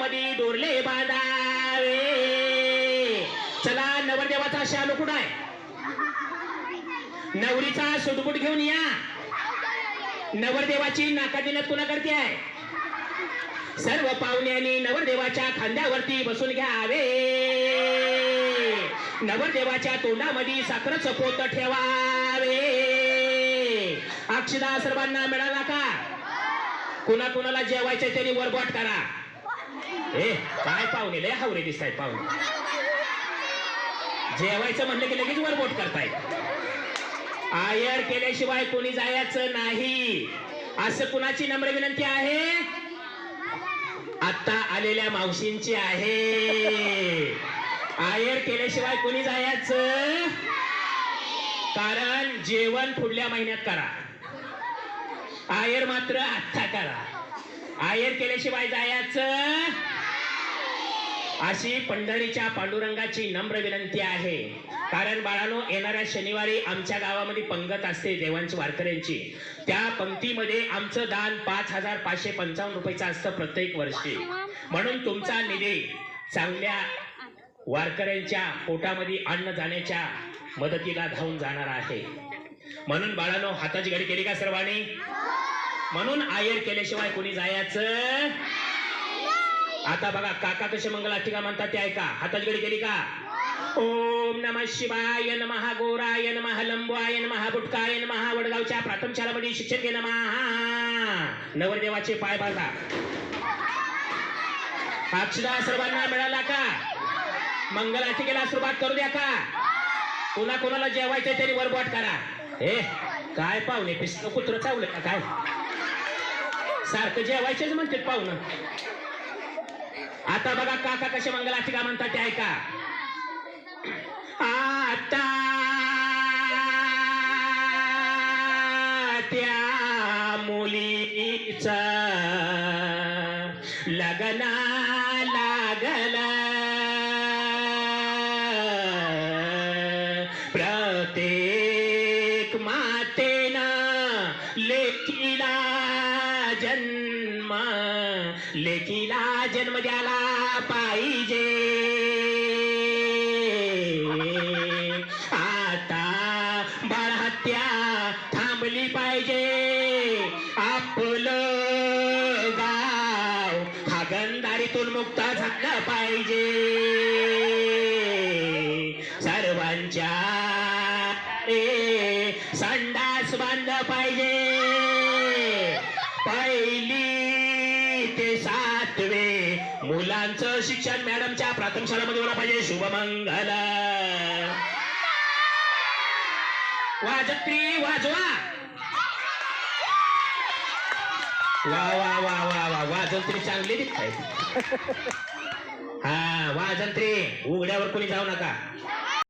मध्ये डोरले बांधावे. चला नवरदेवाचा शालू कुठं आहे? नवरीचा सुटबुट घेऊन या. नवरदेवाची नाकादिनत कुणा करते आहे? सर्व पाहुण्यांनी नवरदेवाच्या खांद्यावरती बसून घ्यावे. नवरदेवाच्या तोंडामध्ये साखरचं पोत ठेवावे. अक्षदा सर्वांना मिळाला का? कुणा कुणाला जेवायचं त्यांनी वरबॉट करा. ए काय पाहुणे? लय हावरे दिसतायत पाहुणे. जेवायचं म्हणलं की लगेच वरबोट करताय आयर केल्याशिवाय कोणी जायचं नाही. असं कुणाची नम्र विनंती आहे? आता आलेल्या मावशींची आहे. आयर केल्याशिवाय कोणी जायचं? कारण जेवण पुढल्या महिन्यात करा. आयर मात्र आत्ता करा. आयर केल्याशिवाय जायचं अशी पंढरीच्या पांडुरंगाची नम्र विनंती आहे. कारण बाळानो येणाऱ्या शनिवारी आमच्या गावामध्ये पंगत असते देवांची वारकऱ्यांची. त्या पंक्तीमध्ये आमचं दान पाच हजार पाचशे पंचावन्न रुपयाचं असतं प्रत्येक वर्षी. म्हणून तुमचा निधी चांगल्या वारकऱ्यांच्या पोटामध्ये अन्न जाण्याच्या मदतीला धावून जाणार आहे. म्हणून बाळानो हाताची घडी केली का सर्वांनी? म्हणून आयर केल्याशिवाय कोणी जायचं? आता बघा काका कसे मंगलाष्टिका म्हणतात ते ऐका. हाताजगडी केली का? ओम नम शिवाय नम गोराय नम लंबवाय नम बुटकाय नम वडगावच्या प्राथम शाळेमध्ये शिक्षण घे नमः नवरदेवाचे पाय बांधा. अक्षदा सर्वांना मिळाला का? मंगलाष्टिकेला सुरुवात करू द्या का? कुणा कोणाला जेवायचं तरी वरबॉट करा. हे काय पाहुणे पिस्त कुत्र चावलं का काय? सारखं जेवायचेच म्हणते पाहुणं. आता बघा काका कसे का म्हणतात ते ऐका. आता त्या मुलीच लग्न लागल. प्रत्येक मातेनं लेकीला जन्म लेकीला जन्म द्याला पाहिजे. आता बाळहत्या थांबली पाहिजे. आपलं गाव हागंदारीतून मुक्त झालं पाहिजे. सर्वांच्या सातवे. मुलांचं शिक्षण मॅडमच्या प्राथमिक शाळेमध्ये मला पाहिजे. शुभमंगल वाजत्री वाजवा. वा वा वा वा वा. वाजंत्री चांगली दिसत हा वाजंत्री उघड्यावर कोणी जाऊ नका.